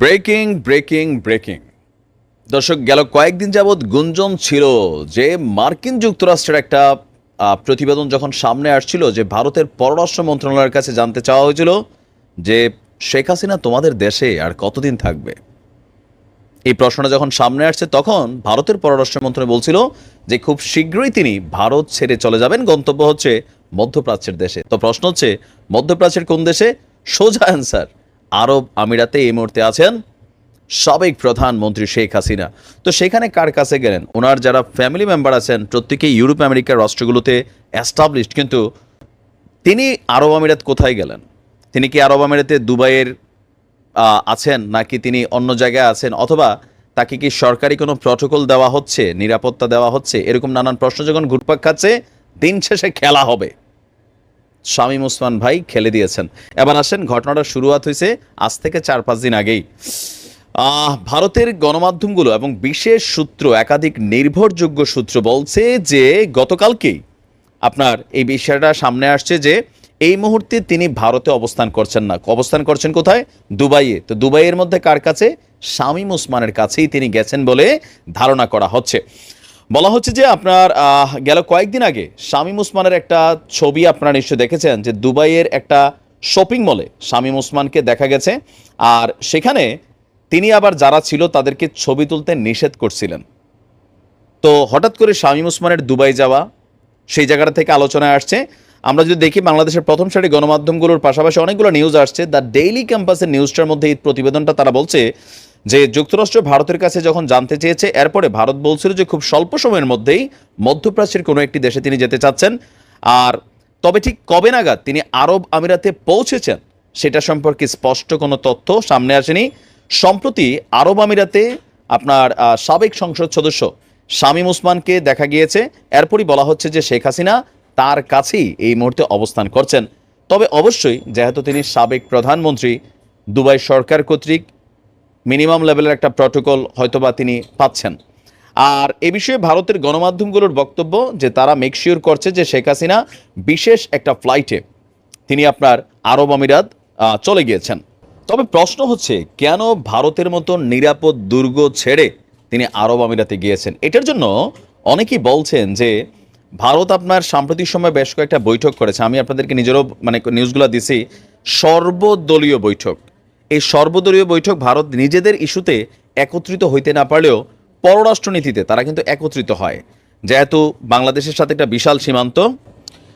Breaking breaking breaking. দর্শক, গেল কয়েকদিন যাবৎ গুঞ্জন ছিল যে মার্কিন যুক্তরাষ্ট্রের একটা প্রতিবেদন যখন সামনে আসছিল যে ভারতের পররাষ্ট্র মন্ত্রণালয়ের কাছে জানতে চাওয়া হয়েছিল যে শেখ হাসিনা তোমাদের দেশে আর কতদিন থাকবে? এই প্রশ্নটা যখন সামনে আসছে তখন ভারতের পররাষ্ট্র মন্ত্রণালয় বলছিল যে খুব শীঘ্রই তিনি ভারত ছেড়ে চলে যাবেন। গন্তব্য হচ্ছে মধ্যপ্রাচ্যের দেশে। তো প্রশ্ন হচ্ছে, মধ্যপ্রাচ্যের কোন দেশে? সোজা অ্যান্সার আরব আমিরাতে এই মুহূর্তে আছেন সাবেক প্রধানমন্ত্রী শেখ হাসিনা। তো সেখানে কার কাছে গেলেন? ওনার যারা ফ্যামিলি মেম্বার আছেন, প্রত্যেকেই ইউরোপ আমেরিকার রাষ্ট্রগুলোতে অ্যাস্টাবলিশড কিন্তু তিনি আরব আমিরাত কোথায় গেলেন? তিনি কি আরব আমিরাতে দুবাইয়ের আছেন নাকি তিনি অন্য জায়গায় আছেন? অথবা তাকে কি সরকারি কোনো প্রটোকল দেওয়া হচ্ছে, নিরাপত্তা দেওয়া হচ্ছে? এরকম নানান প্রশ্ন যখন ঘুরপাক খাচ্ছে, দিন শেষে খেলা হবে। শামীম ওসমান ভাই খেলে দিয়েছেন। এবার আসেন, ঘটনাটা শুরুয়াত হয়েছে আজ থেকে চার পাঁচ দিন আগেই। ভারতের গণমাধ্যমগুলো এবং বিশেষ সূত্র, একাধিক নির্ভরযোগ্য সূত্র বলছে যে গতকালকেই আপনার এই বিষয়টা সামনে আসছে যে এই মুহূর্তে তিনি ভারতে অবস্থান করছেন না। অবস্থান করছেন কোথায়? দুবাইয়ে। তো দুবাইয়ের মধ্যে কার কাছে? শামীম ওসমানের কাছেই তিনি গেছেন বলে ধারণা করা হচ্ছে। বলা হচ্ছে যে আপনার গেল কয়েকদিন আগে শামীম ওসমানের একটা ছবি আপনারা নিশ্চয়ই দেখেছেন যে দুবাইয়ের একটা শপিং মলে শামীম ওসমানকে দেখা গেছে। আর সেখানে তিনি আবার যারা ছিল তাদেরকে ছবি তুলতে নিষেধ করছিলেন। তো হঠাৎ করে শামীম ওসমানের দুবাই যাওয়া, সেই জায়গাটা থেকে আলোচনায় আসছে। আমরা যদি দেখি বাংলাদেশের প্রথম সারি গণমাধ্যমগুলোর পাশাপাশি অনেকগুলো নিউজ আসছে। দ্য ডেইলি ক্যাম্পাসের নিউজটার মধ্যে এই প্রতিবেদনটা তারা বলছে যে যুক্তরাষ্ট্র ভারতের কাছে যখন জানতে চেয়েছে, এরপরে ভারত বলছিল যে খুব স্বল্প সময়ের মধ্যেই মধ্যপ্রাচ্যের কোনো একটি দেশে তিনি যেতে চাচ্ছেন। আর তবে ঠিক কবে নাগাদ তিনি আরব আমিরাতে পৌঁছেছেন, সেটা সম্পর্কে স্পষ্ট কোনো তথ্য সামনে আসেনি। সম্প্রতি আরব আমিরাতে আপনার সাবেক সংসদ সদস্য শামীম ওসমানকে দেখা গিয়েছে। এরপরই বলা হচ্ছে যে শেখ হাসিনা তার কাছেই এই মুহূর্তে অবস্থান করছেন। তবে অবশ্যই, যেহেতু তিনি সাবেক প্রধানমন্ত্রী, দুবাই সরকার কর্তৃক মিনিমাম লেভেলের একটা প্রটোকল হয়তোবা তিনি পাচ্ছেন। আর এ বিষয়ে ভারতের গণমাধ্যমগুলোর বক্তব্য যে তারা মেকশিওর করছে যে শেখ হাসিনা বিশেষ একটা ফ্লাইটে তিনি আপনার আরব আমিরাত চলে গিয়েছেন। তবে প্রশ্ন হচ্ছে, কেন ভারতের মতো নিরাপদ, দুর্গ ছেড়ে তিনি আরব আমিরাতে গিয়েছেন? এটার জন্য অনেকেই বলছেন যে ভারত আপনার সাম্প্রতিক সময় বেশ কয়েকটা বৈঠক করেছে। আমি আপনাদেরকে নিজেরও মানে নিউজগুলো দিছি। সর্বদলীয় বৈঠক। এই সর্বদলীয় বৈঠক ভারত নিজেদের ইস্যুতে একত্রিত হইতে না পারলেও পররাষ্ট্রনীতিতে তারা কিন্তু একত্রিত হয়। যেহেতু বাংলাদেশের সাথে একটা বিশাল সীমান্ত,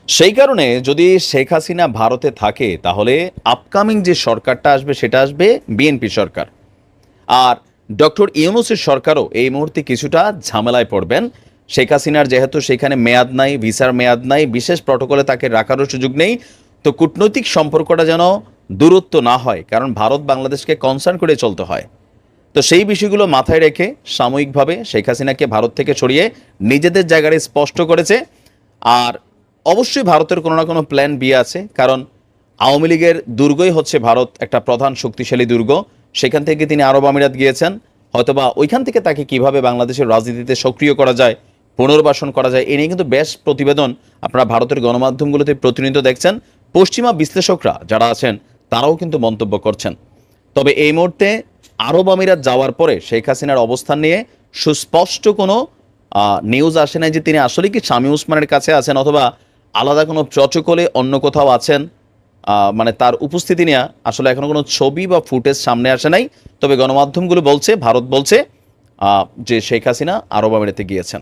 সেই কারণে যদি শেখ হাসিনা ভারতে থাকে, তাহলে আপকামিং যে সরকারটা আসবে, সেটা আসবে বিএনপি সরকার। আর ডক্টর ইউনুসের সরকারও এই মুহূর্তে কিছুটা ঝামেলায় পড়বেন। শেখ হাসিনার যেহেতু সেখানে মেয়াদ নাই, ভিসার মেয়াদ নাই, বিশেষ প্রটোকলে তাকে রাখারও সুযোগ নেই, তো কূটনৈতিক সম্পর্কটা যেন দূরত্ব না হয়, কারণ ভারত বাংলাদেশকে কনসার্ন করে চলতে হয়। তো সেই বিষয়গুলো মাথায় রেখে সাময়িকভাবে শেখ হাসিনাকে ভারত থেকে সরিয়ে নিজেদের জায়গায় স্পষ্ট করেছে। আর অবশ্যই ভারতের কোনো না কোনো প্ল্যান বি আছে, কারণ আওয়ামী লীগের দুর্গই হচ্ছে ভারত একটা প্রধান শক্তিশালী দুর্গ। সেখান থেকে তিনি আরব আমিরাত গিয়েছেন, হয়তোবা ওইখান থেকে তাকে কীভাবে বাংলাদেশের রাজনীতিতে সক্রিয় করা যায়, পুনর্বাসন করা যায়, এ নিয়ে কিন্তু বেশ প্রতিবেদন আপনারা ভারতের গণমাধ্যমগুলোতে প্রতিনিয়ত দেখছেন। পশ্চিমা বিশ্লেষকরা যারা আছেন তারাও কিন্তু মন্তব্য করছেন। তবে এই মুহূর্তে আরব আমিরাত যাওয়ার পরে শেখ হাসিনার অবস্থান নিয়ে সুস্পষ্ট কোনো নিউজ আসে নাই যে তিনি আসলে কি শামী উসমানের কাছে আছেন অথবা আলাদা কোনো প্রটোকলে অন্য কোথাও আছেন মানে তার উপস্থিতি নিয়ে আসলে এখনও কোনো ছবি বা ফুটেজ সামনে আসে নাই। তবে গণমাধ্যমগুলো বলছে, ভারত বলছে যে শেখ হাসিনা আরব আমিরাতে গিয়েছেন।